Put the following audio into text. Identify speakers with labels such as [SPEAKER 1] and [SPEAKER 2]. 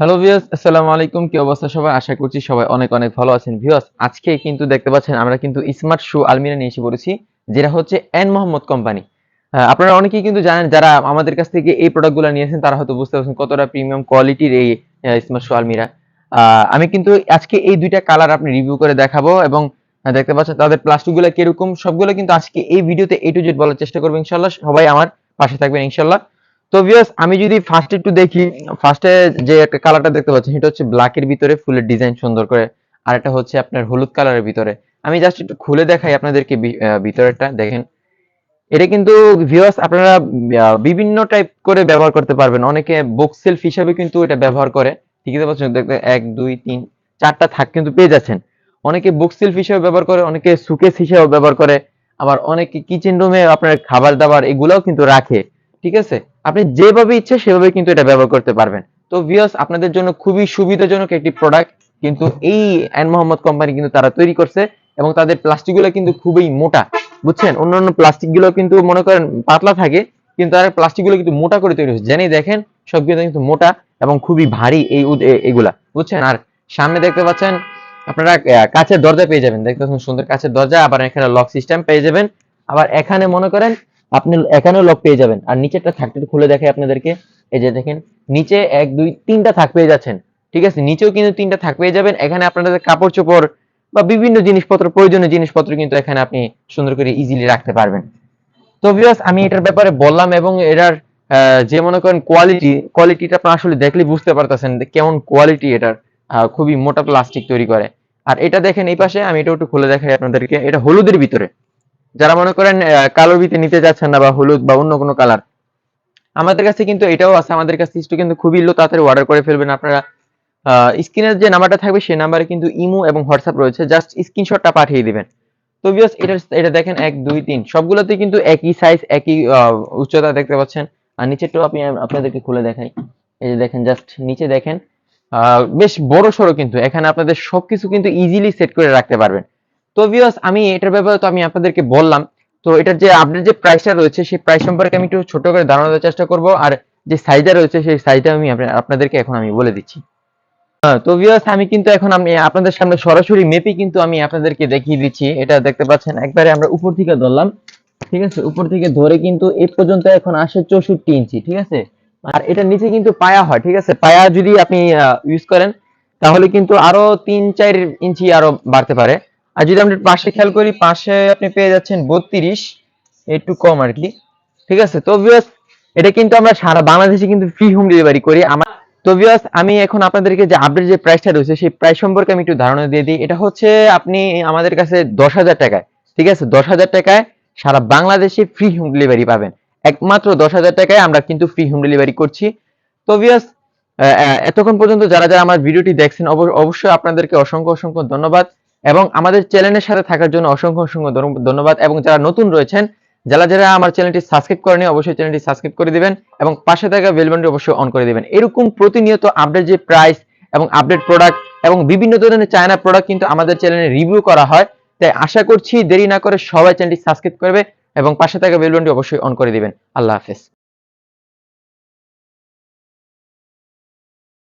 [SPEAKER 1] Hello viewers আসসালামু আলাইকুম। কি অবস্থা সবাই? আশা করছি সবাই অনেক অনেক ভালো আছেন। ভিউয়ার্স আজকে কিন্তু দেখতে পাচ্ছেন, আমরা কিন্তু স্মার্ট শু আলমিরা নিয়ে এসে পড়েছি, যেটা হচ্ছে এন মোহাম্মদ কোম্পানি আপনারা অনেকেই কিন্তু জানেন, যারা আমাদের কাছ থেকে এই প্রোডাক্টগুলো নিয়েছেন তারা হয়তো বুঝতে পারছেন কতটা প্রিমিয়াম কোয়ালিটির এই স্মার্ট শু আলমিরা আমি কিন্তু আজকে এই দুইটা কালার আপনি রিভিউ করে দেখাবো এবং দেখতে পাচ্ছেন তাদের প্লাস্টিকগুলো কীরকম, সবগুলো কিন্তু আজকে এই ভিডিওতে এ টু জেড বলার চেষ্টা করব ইনশাল্লাহ সবাই আমার পাশে থাকবেন ইনশাল্লাহ তো ভিউয়ার্স আমি যদি ফার্স্ট একটু দেখি ফার্স্টে যে একটা কালারটা দেখতে পাচ্ছেন সেটা হচ্ছে ব্ল্যাকের ভিতরে ফুলের ডিজাইন সুন্দর করে আর এটা হচ্ছে আপনার হলুদ কালারের ভিতরে। আমি জাস্ট একটু খুলে দেখাই আপনাদেরকে ভি- আহ, ভিতরেরটা দেখেন। এটা কিন্তু ভিউয়ার্স আপনারা বিভিন্ন টাইপ করে ব্যবহার করতে পারবেন। অনেকে বুক সেলফ হিসাবে কিন্তু এটা ব্যবহার করে। ঠিকই তো পাচ্ছেন দেখতে এক দুই তিন চারটা থাক কিন্তু পেয়ে যাচ্ছেন। অনেকে বুক সেলফ হিসেবে ব্যবহার করে অনেকে সুকেস হিসেবে ব্যবহার করে। আবার অনেকে কিচেন রুমে আপনার খাবার দাবার এগুলাও কিন্তু রাখে। ঠিক আছে? আপনি যেভাবে ইচ্ছে সেভাবে কিন্তু এটা ব্যবহার করতে পারবেন। তো ভিউয়ার্স আপনাদের জন্য খুবই সুবিধাজনক একটি প্রোডাক্ট কিন্তু এই এন মোহাম্মদ কোম্পানি কিন্তু তারা তৈরি করছে এবং তাদের প্লাস্টিকগুলো কিন্তু খুবই মোটা, বুঝছেন? অন্যান্য প্লাস্টিকগুলো কিন্তু মনে করেন পাতলা থাকে, কিন্তু তার প্লাস্টিকগুলো কিন্তু মোটা করে তৈরি হয়েছে। জেনেই দেখেন সবগুলো কিন্তু মোটা এবং খুবই ভারী এই এগুলা, বুঝছেন? আর সামনে দেখতে পাচ্ছেন, আপনারা কাচের দরজা পেয়ে যাবেন। দেখতে পাচ্ছেন সুন্দর কাচের দরজা, আবার এখানে লক সিস্টেম পেয়ে যাবেন। আবার এখানে মনে করেন আপনি এখানেও লক পেয়ে যাবেন। আর নিচেরটা থাকতে খুলে দেখাই আপনাদেরকে। এই যে দেখেন, নিচে এক, দুই, তিনটা থাক পেয়ে যাচ্ছেন। ঠিক আছে? নিচেও কিন্তু তিনটা থাক পেয়ে যাবেন। এখানে আপনাদের কাপড় চোপড় বা বিভিন্ন জিনিসপত্র, প্রয়োজনীয় জিনিসপত্র কিন্তু এখানে আপনি সুন্দর করে ইজিলি রাখতে পারবেন। তো ভিউয়ার্স আমি এটার ব্যাপারে বললাম এবং এটার যে মনে করেন কোয়ালিটি কোয়ালিটিটা আপনারা আসলে দেখলে বুঝতে পারতেছেন কেমন কোয়ালিটি এটার খুবই মোটা প্লাস্টিক তৈরি করে। আর এটা দেখেন এই পাশে, আমি এটা একটু খুলে দেখাই আপনাদেরকে। এটা হলুদের ভিতরে। যারা মনে করেন কালোর ভিতরে নিতে যাচ্ছেন না বা হলুদ বা অন্য কোনো কালার আমাদের কাছে কিন্তু এটাও আছে। আমাদের কাছে স্টক কিন্তু খুবই লো তাড়াতাড়ি অর্ডার করে ফেলবেন আপনারা। স্ক্রিনের যে নাম্বারটা থাকবে, সেই নাম্বারে কিন্তু ইমো এবং হোয়াটসঅ্যাপ রয়েছে। জাস্ট স্ক্রিনশটটা পাঠিয়ে দিবেন। তো ভিউয়ার্স এটা এটা দেখেন, এক, দুই, তিন। সবগুলোতে কিন্তু একই সাইজ একই উচ্চতা দেখতে পাচ্ছেন। আর নিচেরটাও আপনি আপনাদেরকে খুলে দেখাই। এই যে দেখেন জাস্ট নিচে দেখেন। বেশ বড় সড়ো কিন্তু। এখানে আপনাদের সবকিছু কিন্তু ইজিলি সেট করে রাখতে পারবেন। তো ভিউয়ার্স আমি এটার ব্যাপারে তো আমি আপনাদেরকে বললাম। তো এটার যে আপডেট যে প্রাইসটা রয়েছে, সেই প্রাইস সম্পর্কে আমি একটু ছোট করে দেওয়ার চেষ্টা করব। আর যে সাইজটা রয়েছে, সেই সাইজটা আমি আপনাদেরকে এখন আমি বলে দিচ্ছি। তো ভিউয়ার্স আমি কিন্তু এখন আমি আপনাদের সামনে সরাসরি মেপে কিন্তু আমি আপনাদেরকে দেখিয়ে দিচ্ছি। এটা দেখতে পাচ্ছেন, একবারে আমরা উপর থেকে ধরলাম। ঠিক আছে? উপর থেকে ধরে কিন্তু এই পর্যন্ত এখন আসে চৌষট্টি ইঞ্চি, ঠিক আছে? আর এটা নিচে কিন্তু পায়া হয়, ঠিক আছে? পায়া যদি আপনি ইউজ করেন, তাহলে কিন্তু আরও তিন চার ইঞ্চি আরও বাড়তে পারে। আর যদি আমরা পাশে খেয়াল করি, পাশে আপনি পেয়ে যাচ্ছেন বত্রিশ, একটু কম আর কি। ঠিক আছে? তো ভিউয়ার্স এটা কিন্তু আমরা সারা বাংলাদেশে কিন্তু ফ্রি হোম ডেলিভারি করি। আমার তো ভিউয়ার্স আমি এখন আপনাদেরকে যে আপডেট যে প্রাইসটা রয়েছে, সেই প্রাইস সম্পর্কে আমি একটু ধারণা দিয়ে দিই। এটা হচ্ছে আপনি আমাদের কাছে দশ হাজার টাকায়। ঠিক আছে? দশ হাজার টাকায় সারা বাংলাদেশে ফ্রি হোম ডেলিভারি পাবেন। একমাত্র দশ হাজার টাকায় আমরা কিন্তু ফ্রি হোম ডেলিভারি করছি। তো ভিউয়ার্স এতক্ষণ পর্যন্ত যারা যারা আমার ভিডিওটি দেখছেন অব- অবশ্যই আপনাদেরকে অসংখ্য অসংখ্য ধন্যবাদ। এবং আমাদের চ্যানেলের সাথে থাকার জন্য অসংখ্য অসংখ্য ধন্যবাদ এবং যারা নতুন রয়েছেন, যারা যারা আমার চ্যানেলটি সাবস্ক্রাইব করেনি, অবশ্যই চ্যানেলটি সাবস্ক্রাইব করে দিবেন এবং পাশে থাকা বেল বাটনটি অবশ্যই অন করে দিবেন। এরকম প্রতিনিয়ত আপডেট যে প্রাইস এবং আপডেট প্রোডাক্ট এবং বিভিন্ন ধরনের চায়না প্রোডাক্ট কিন্তু আমাদের চ্যানেলে রিভিউ করা হয়। তাই আশা করছি দেরি না করে সবাই চ্যানেলটি সাবস্ক্রাইব করবে এবং পাশে থাকা বেল বাটনটি অবশ্যই অন করে দিবেন। আল্লাহ হাফেজ।